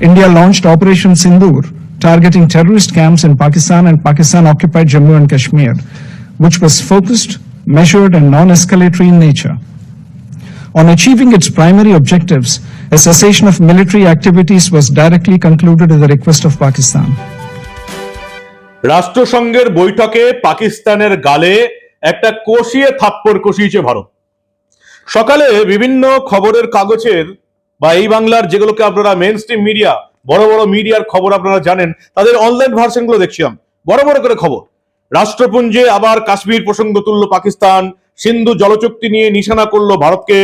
India launched Operation Sindoor, targeting terrorist camps in Pakistan and Pakistan occupied Jammu and Kashmir, which was focused, measured, and non escalatory in nature. On achieving its primary objectives, a cessation of military activities was directly concluded at the request of Pakistan. রাষ্ট্রসংঘের বৈঠকে পাকিস্তানের গালে একটা কষিয়ে থাপ্পড় কষিয়েছে ভারত সকালে বিভিন্ন খবরের কাগজের বা এই বাংলার যেগুলোকে আপনারা মেন স্ট্রিম মিডিয়া বড় বড় মিডিয়ার খবর আপনারা জানেন, তাদের অনলাইন ভার্সনগুলো দেখছিলাম বড় বড় করে খবর। রাষ্ট্রপুঞ্জে আবার কাশ্মীর প্রসঙ্গ তুলল পাকিস্তান, সিন্ধু জলচুক্তি নিয়ে নিশানা করল ভারতকে।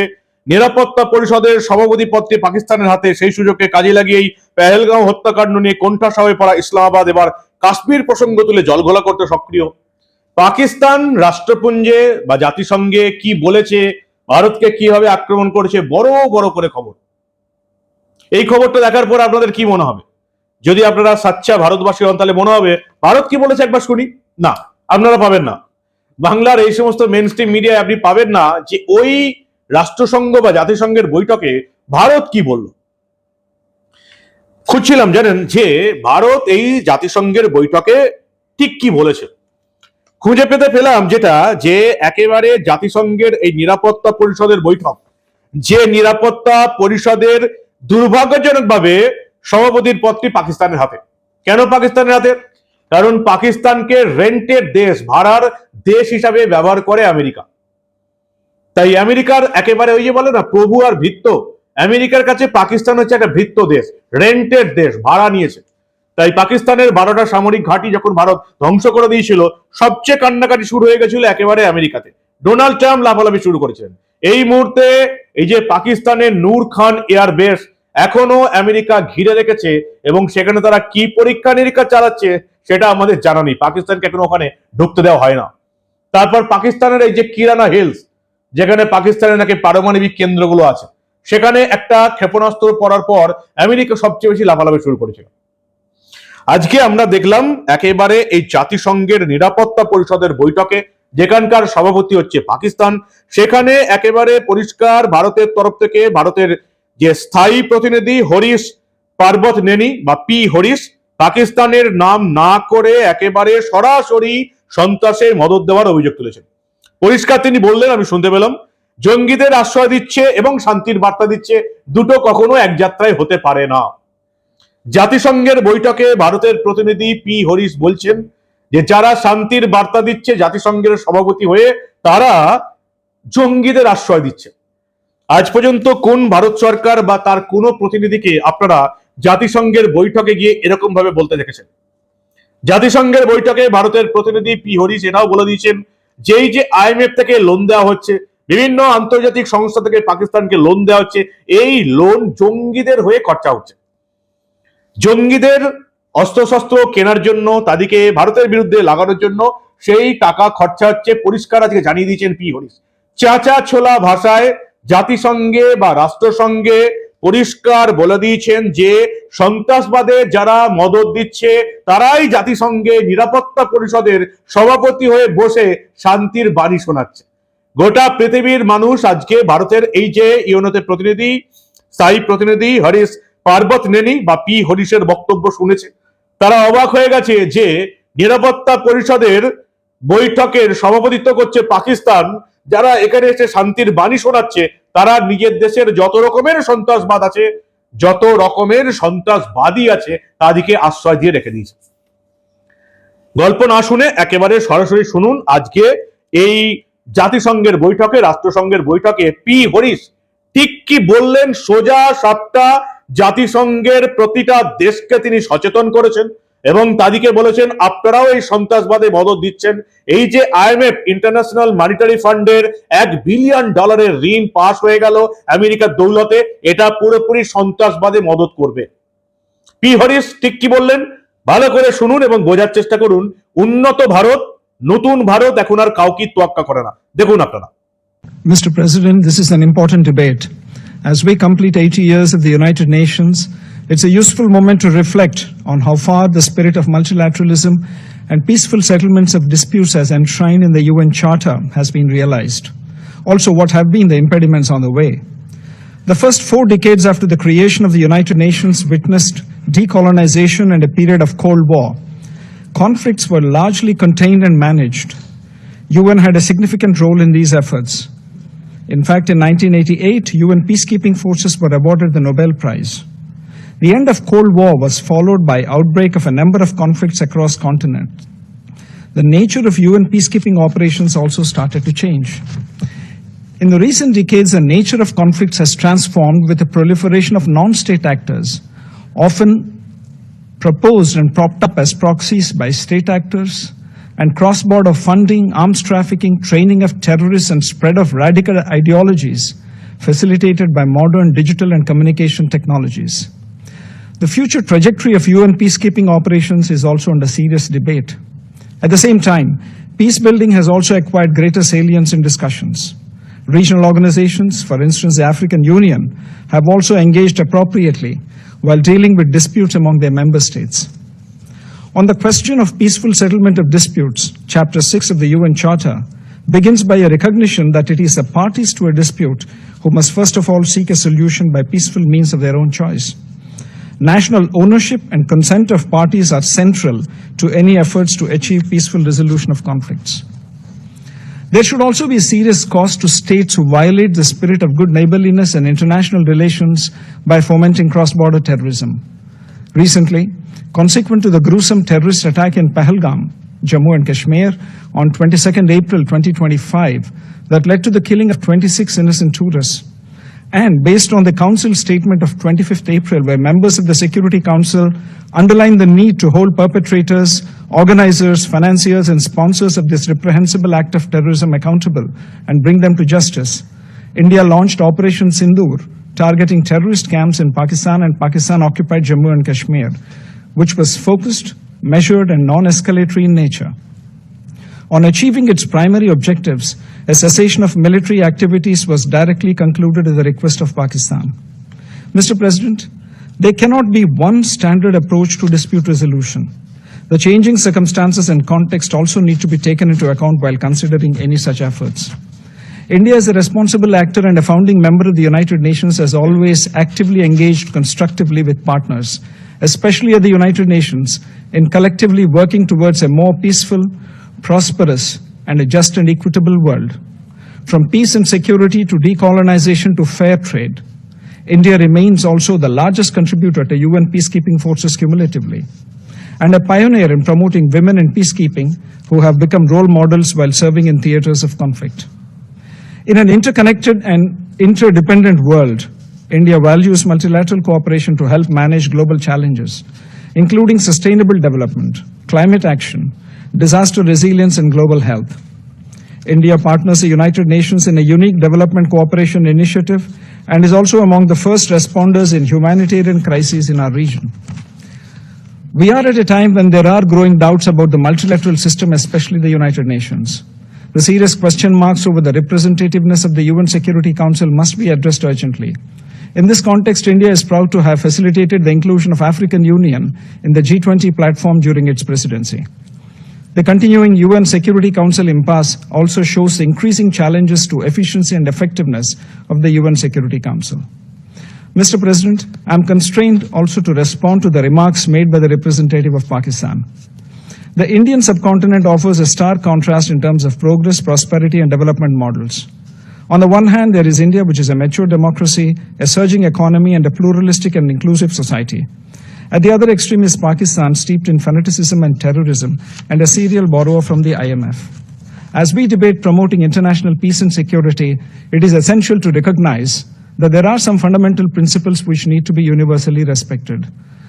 নিরাপত্তা পরিষদের সভাপতি পদটি পাকিস্তানের হাতে, সেই সুযোগকে কাজে লাগিয়েই পেহেলগাঁও হত্যাকাণ্ড নিয়ে কোণঠাসা হয়ে পড়া ইসলামাবাদ এবার কাশ্মীর প্রসঙ্গ তুলে জলঘোলা করতে সক্রিয়। পাকিস্তান, রাষ্ট্রপুঞ্জে বা জাতিসংঘে কি বলেছে, ভারতকে কীভাবে আক্রমণ করেছে, বড় বড় করে খবর। এই খবরটা দেখার পর আপনাদের কি মনে হবে? যদি আপনারা সাচ্চা ভারতবাসী হন তাহলে মনে হবে, ভারত কি বলেছে একবার শুনি? না, আপনারা পাবেন না। বাংলার এই সমস্ত মেন স্ট্রিম মিডিয়ায় আপনি পাবেন না যে ওই রাষ্ট্রসংঘ বা জাতিসংঘের বৈঠকে ভারত কি বলল। খুঁজছিলাম, জানেন, যে ভারত এই জাতিসংঘের বৈঠকে ঠিক কি বলেছে। খুঁজে পেতে পেলাম যেটা, যে একেবারে জাতিসংঘের এই নিরাপত্তা পরিষদের বৈঠক, যে নিরাপত্তা পরিষদের দুর্ভাগ্যজনকভাবে সভাপতির পদটি পাকিস্তানের হাতে। কেন পাকিস্তানের হাতে? কারণ পাকিস্তানকে রেন্টের দেশ, ভাড়ার দেশ হিসাবে ব্যবহার করে আমেরিকা। তাই আমেরিকার একেবারে ওই যে বলে না, প্রভু আর ভিত্ত আমেরিকার কাছে পাকিস্তান হচ্ছে একটা ভিত্ত দেশ রেন্টেড দেশ, ভাড়া নিয়েছে। তাই পাকিস্তানের বারোটা সামরিক ঘাঁটি যখন ভারত ধ্বংস করে দিয়েছিল, সবচেয়ে কান্নাকাটি শুরু হয়ে গেছিল একেবারে আমেরিকাতে। ডোনাল্ড ট্রাম্প লাফালাফি শুরু করেছিলেন। এই মুহূর্তে এই যে পাকিস্তানের নূর খান এয়ার বেস এখনও আমেরিকা ঘিরে রেখেছে এবং সেখানে তারা কি পরীক্ষা নিরীক্ষা চালাচ্ছে সেটা আমাদের জানা নেই। পাকিস্তানকে এখন ওখানে ঢুকতে দেওয়া হয় না। তারপর পাকিস্তানের এই যে কিরানা হিলস, যেখানে পাকিস্তানের নাকি পারমাণবিক কেন্দ্রগুলো আছে, সেখানে একটা ক্ষেপণাস্ত্র পড়ার পর আমেরিকা সবচেয়ে বেশি লাফালাফি শুরু করেছিল আজকে আমরা দেখলাম একেবারে এই জাতিসংঘের নিরাপত্তা পরিষদের বৈঠকে, যেখানকার সভাপতি হচ্ছে পাকিস্তান, সেখানে একেবারে পরিষ্কার ভারতের তরফ থেকে, ভারতের যে স্থায়ী প্রতিনিধি হরিশ পার্বত নেনি বা পি হরিশ পাকিস্তানের নাম না করে একেবারে সরাসরি সন্ত্রাসের মদত দেওয়ার অভিযোগ তুলেছেন। পরিষ্কার তিনি বললেন, আমি শুনতে পেলাম, জঙ্গিদের আশ্রয় দিচ্ছে এবং শান্তির বার্তা দিচ্ছে, দুটো কখনো এক যাত্রায় হতে পারে না। জাতিসংঘের বৈঠকে ভারতের প্রতিনিধি পি হরিশ বলছেন যে, যারা শান্তির বার্তা দিচ্ছে, জাতিসংঘের সভাপতি হয়ে তারা জঙ্গিদের আশ্রয় দিচ্ছে। আজ পর্যন্ত কোন ভারত সরকার বা তার কোন প্রতিনিধিকে আপনারা জাতিসংঘের বৈঠকে গিয়ে এরকম ভাবে বলতে দেখেছেন? জাতিসংঘের বৈঠকে ভারতের প্রতিনিধি পি হরিশ এটাও বলে দিয়েছেন যেই যে আইএমএফ থেকে লোন দেওয়া হচ্ছে, বিভিন্ন আন্তর্জাতিক সংস্থা থেকে পাকিস্তানকে লোন দেওয়া হচ্ছে, এই লোন জঙ্গিদের হয়ে খরচা হচ্ছে। জঙ্গিদের অস্ত্রশস্ত্র কেনার জন্য, তাদেরকে ভারতের বিরুদ্ধে লাগানোর জন্য সেই টাকা খরচা হচ্ছে পরিষ্কার আজকে জানিয়ে দিয়েছেন পি হরিশ। চাচা ছোলা ভাষায় জাতিসংঘে বা রাষ্ট্রসংঘে পরিষ্কার বলে দিয়েছেন যে, সন্ত্রাসবাদে যারা মদত দিচ্ছে, তারাই জাতিসংঘে নিরাপত্তা পরিষদের সভাপতি হয়ে বসে শান্তির বাণী শোনাচ্ছে। গোটা পৃথিবীর মানুষ আজকে ভারতের এই যে ইউনোতে প্রতিনিধি, স্থায়ী প্রতিনিধি হরিশ পার্বত নেনি বা পি হরিশের বক্তব্য শুনেছে, তারা অবাক হয়ে গেছে যে, নিরাপত্তা পরিষদের বৈঠকের সভাপতিত্ব করছে পাকিস্তান যারা এখানে এসে শান্তির বাণী শোনাচ্ছে, তারা নিজের দেশের যত রকমের সন্ত্রাসবাদ আছে, যত রকমের সন্ত্রাসবাদী আছে, তাদেরকে আশ্রয় দিয়ে রেখে দিয়েছে। গল্প না শুনে একেবারে সরাসরি শুনুন আজকে এই জাতিসংঘের বৈঠকে, রাষ্ট্রসংঘের বৈঠকে পি হরিশ ঠিক কি বললেন সোজা সাতটা জাতিসংঘের প্রতিটা দেশকে তিনি সচেতন করেছেন। এবং তাদেরকে বলেছেন আপনারাও এই সন্ত্রাসবাদে মদত দিচ্ছেন। এই যে আইএমএফ ইন্টারন্যাশনাল মানিটারি ফান্ডের এক বিলিয়ন ডলারের ঋণ পাশ হয়ে গেল আমেরিকার দৌলতে এটা পুরোপুরি সন্ত্রাসবাদে মদত করবে। পি হরিশ ঠিক কি বললেন? ভালো করে শুনুন এবং বোঝার চেষ্টা করুন। উন্নত ভারত নতুন ভারত এখন আর কাউকে তোয়াক্কা করে না। দেখুন আপনারা। Mr. President, this is an important debate. As we complete 80 years of the United Nations, it's a useful moment to reflect on how far the spirit of multilateralism and peaceful settlements of disputes as enshrined in the UN Charter has been realized. Also, what have been the impediments on the way. The first four decades after the creation of the United Nations witnessed decolonization and a period of Cold War. Conflicts were largely contained and managed. UN had a significant role in these efforts. In fact, in 1988, UN peacekeeping forces were awarded the Nobel Prize. The end of Cold War was followed by outbreak of a number of conflicts across continents. The nature of UN peacekeeping operations also started to change. In the recent decades, the nature of conflicts has transformed with the proliferation of non-state actors, often proposed and propped up as proxies by state actors, and cross-border funding, arms trafficking, training of terrorists, and spread of radical ideologies facilitated by modern digital and communication technologies. The future trajectory of UN peacekeeping operations is also under serious debate. At the same time, peace building has also acquired greater salience in discussions. Regional organizations, for instance, the African Union, have also engaged appropriately while dealing with disputes among their member states. On the question of peaceful settlement of disputes, Chapter 6 of the UN Charter begins by a recognition that it is the parties to a dispute who must first of all seek a solution by peaceful means of their own choice. National ownership and consent of parties are central to any efforts to achieve peaceful resolution of conflicts. There should also be serious cost to states who violate the spirit of good neighborliness and international relations by fomenting cross-border terrorism. Recently, consequent to the gruesome terrorist attack in Pahalgam, Jammu and Kashmir, on 22nd April 2025, that led to the killing of 26 innocent tourists, and based on the Council statement of 25th April, where members of the Security Council underlined the need to hold perpetrators, organizers, financiers, and sponsors of this reprehensible act of terrorism accountable and bring them to justice, India launched Operation Sindoor, targeting terrorist camps in Pakistan and Pakistan occupied Jammu and Kashmir, which was focused, measured, and non escalatory in nature. On achieving its primary objectives, a cessation of military activities was directly concluded at the request of Pakistan. Mr. President, there cannot be one standard approach to dispute resolution. The changing circumstances and context also need to be taken into account while considering any such efforts. India, as a responsible actor and a founding member of the United Nations, has always actively engaged constructively with partners, especially at the United Nations, in collectively working towards a more peaceful, prosperous, and a just and equitable world. From peace and security to decolonization to fair trade, India remains also the largest contributor to UN peacekeeping forces cumulatively, and a pioneer in promoting women in peacekeeping who have become role models while serving in theaters of conflict. In an interconnected and interdependent world, India values multilateral cooperation to help manage global challenges, including sustainable development, climate action, disaster resilience, and global health. India partners the United Nations in a unique development cooperation initiative and is also among the first responders in humanitarian crises in our region. We are at a time when there are growing doubts about the multilateral system, especially the United Nations. The serious question marks over the representativeness of the UN Security Council must be addressed urgently. In this context, India is proud to have facilitated the inclusion of African Union in the G20 platform during its presidency. The continuing UN Security Council impasse also shows increasing challenges to efficiency and effectiveness of the UN Security Council. Mr. President, I am constrained also to respond to the remarks made by the representative of Pakistan. The Indian subcontinent offers a stark contrast in terms of progress, prosperity, and development models. On the one hand, there is India, which is a mature democracy, a surging economy, and a pluralistic and inclusive society. At the other extreme is Pakistan, steeped in fanaticism and terrorism, and a serial borrower from the IMF. As we debate promoting international peace and security, it is essential to recognize that there are some fundamental principles which need to be universally respected.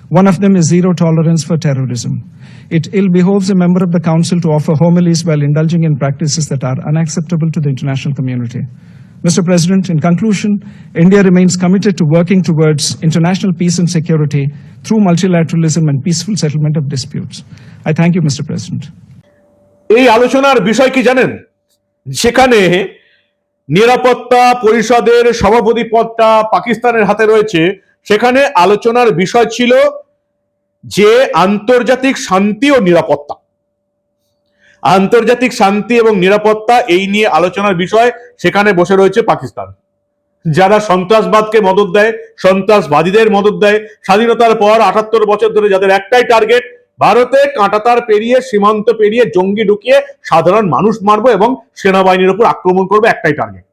One of them is zero tolerance for terrorism. It ill behoves a member of the Council to offer homilies while indulging in practices that are unacceptable to the international community. Mr. President, in conclusion, India remains committed to working towards international peace and security through multilateralism and peaceful settlement of disputes. I thank you, Mr. President. এই আলোচনার বিষয় কি জানেন সেখানে নিরাপত্তা পরিষদের সভাপতি পদটা পাকিস্তানের হাতে রয়েছে সেখানে আলোচনার বিষয় ছিল যে আন্তর্জাতিক শান্তি ও নিরাপত্তা আন্তর্জাতিক শান্তি এবং নিরাপত্তা এই নিয়ে আলোচনার বিষয় সেখানে বসে রয়েছে পাকিস্তান। যারা সন্ত্রাসবাদকে মদত দেয়, সন্ত্রাসবাদীদের মদত দেয়, স্বাধীনতার পর আটাত্তর বছর ধরে যাদের একটাই টার্গেট ভারতে কাঁটাতার পেরিয়ে, সীমান্ত পেরিয়ে জঙ্গি ঢুকিয়ে সাধারণ মানুষ মারবো এবং সেনাবাহিনীর উপর আক্রমণ করবে একটাই টার্গেট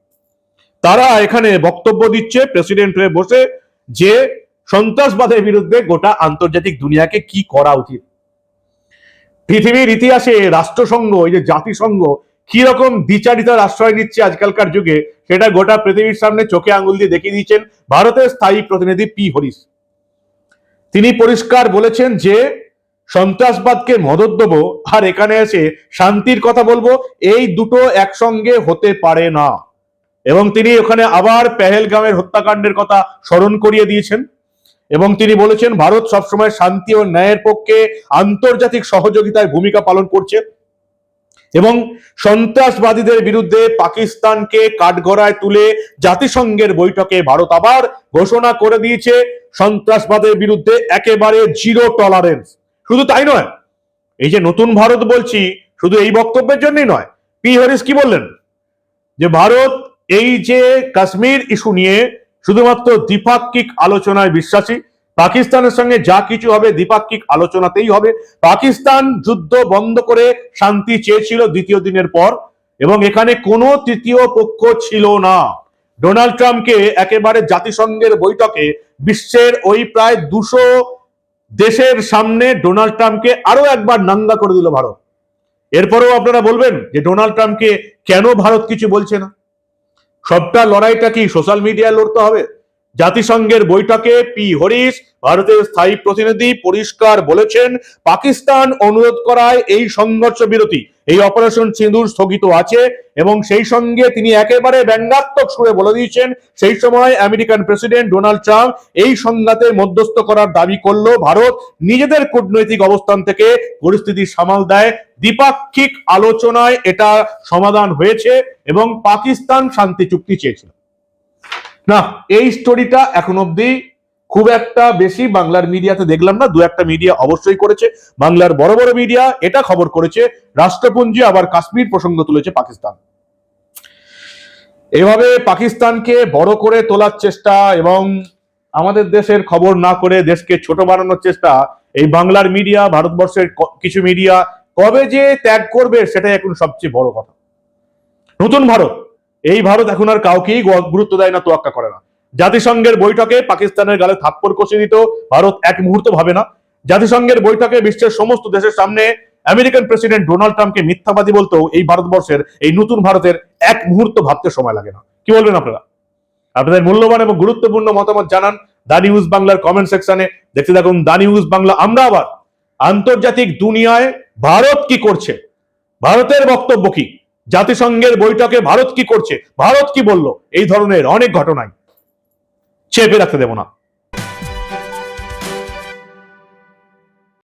তারা এখানে বক্তব্য দিচ্ছে প্রেসিডেন্ট হয়ে বসে, যে সন্ত্রাসবাদের বিরুদ্ধে গোটা আন্তর্জাতিক দুনিয়াকে কি করা উচিত। পৃথিবীর ইতিহাসে রাষ্ট্রসংঘ, এই যে জাতিসংঘ কি রকম দ্বিচারিতার আশ্রয় নিচ্ছে আজকালকার যুগে, সেটা গোটা পৃথিবীর সামনে চোখে আঙুল দিয়ে দেখিয়ে দিয়েছেন ভারতের স্থায়ী প্রতিনিধি পি হরিশ। তিনি পরিষ্কার বলেছেন যে, সন্ত্রাসবাদকে মদত দেবো, আর এখানে এসে শান্তির কথা বলব, এই দুটো একসঙ্গে হতে পারে না। এবং তিনি ওখানে আবার পেহেলগামের হত্যাকাণ্ডের কথা স্মরণ করিয়ে দিয়েছেন। এবং তিনি বলেছেন, ভারত সবসময় শান্তি ও ন্যায়ের পক্ষে আন্তর্জাতিক সহযোগিতায় ভূমিকা পালন করছে এবং সন্ত্রাসবাদীদের বিরুদ্ধে পাকিস্তানকে কাঠগড়ায় তুলে জাতিসংঘের বৈঠকে ভারত আবার ঘোষণা করে দিয়েছে, সন্ত্রাসবাদের বিরুদ্ধে একেবারে জিরো টলারেন্স শুধু তাই নয়, এই যে নতুন ভারত বলছি, শুধু এই বক্তব্যের জন্যই নয়, পি হরিস কি বললেন? যে ভারত এই যে কাশ্মীর ইস্যু নিয়ে শুধুমাত্র দ্বিপাক্ষিক আলোচনায় বিশ্বাসী। পাকিস্তানের সঙ্গে যা কিছু হবে দ্বিপাক্ষিক আলোচনাতেই হবে। পাকিস্তান যুদ্ধ বন্ধ করে শান্তি চেয়েছিল দ্বিতীয় দিনের পর এবং এখানে কোনো তৃতীয় পক্ষ ছিল না। ডোনাল্ড ট্রাম্পকে একেবারে জাতিসংঘের বৈঠকে বিশ্বের ওই প্রায় দুশো দেশের সামনে ডোনাল্ড ট্রাম্পকে আরও একবার নাঙ্গা করে দিল ভারত। এরপরেও আপনারা বলবেন যে ডোনাল্ড ট্রাম্পকে কেন ভারত কিছু বলছে না? সবটা লড়াইটা কি সোশ্যাল মিডিয়ায় লড়তে হবে? জাতিসংঘের বৈঠকে পি হরিস ভারতের স্থায়ী প্রতিনিধি পরিষ্কার বলেছেন, পাকিস্তান অনুরোধ করায় এই সংঘর্ষ বিরতি, এই অপারেশন সিঁদুর স্থগিত আছে এবং সেই সঙ্গে তিনি একেবারে ব্যঙ্গাত্মক সুরে বলে দিয়েছেন, সেই সময় আমেরিকান প্রেসিডেন্ট ডোনাল্ড ট্রাম্প এই সংঘাতে মধ্যস্থ করার দাবি করল ভারত, নিজেদের কূটনৈতিক অবস্থান থেকে পরিস্থিতি সামাল দেয়, দ্বিপাক্ষিক আলোচনায় এটা সমাধান হয়েছে এবং পাকিস্তান শান্তি চুক্তি চেয়েছিল। না, এই স্টোরিটা এখন অব্দি খুব একটা বেশি বাংলার মিডিয়াতে দেখলাম না, দু একটা মিডিয়া অবশ্যই করেছে। বাংলার বড় বড় মিডিয়া এটা খবর করেছে, রাষ্ট্রপুঞ্জি আবার কাশ্মীর প্রসঙ্গ তুলেছে পাকিস্তান। এভাবে পাকিস্তানকে বড় করে তোলার চেষ্টা এবং আমাদের দেশের খবর না করে দেশকে ছোট বানানোর চেষ্টা, এই বাংলার মিডিয়া ভারতবর্ষের কিছু মিডিয়া কবে যে ত্যাগ করবে সেটাই এখন সবচেয়ে বড় কথা। নতুন ভারত। এই ভারত এখন আর কাউকেই গুরুত্ব দেয় না, তোয়াক্কা করে না। জাতিসংঘের বৈঠকে পাকিস্তানের গালে থাপ্পড় কষে দিত ভারত এক মুহূর্ত ভাবে না। জাতিসংঘের বৈঠকে বিশ্বের সমস্ত দেশের সামনে আমেরিকান প্রেসিডেন্ট ডোনাল্ড ট্রাম্পকে মিথ্যাবাদী বলতেও এই ভারতবর্ষের, এই নতুন ভারতের এক মুহূর্ত ভাবতে সময় লাগে না। কি বলবেন আপনারা? আপনাদের মূল্যবান এবং গুরুত্বপূর্ণ মতামত জানান দা নিউজ বাংলার কমেন্ট সেকশনে। দেখতে থাকুন দা নিউজ বাংলা। আমরা আবার আন্তর্জাতিক দুনিয়ায় ভারত কি করছে? ভারতের বক্তব্য কি? জাতিসংঘের বৈঠকে ভারত কি করছে? ভারত কি বলল? এই ধরনের অনেক ঘটনায় চেপে রাখতে দেব না।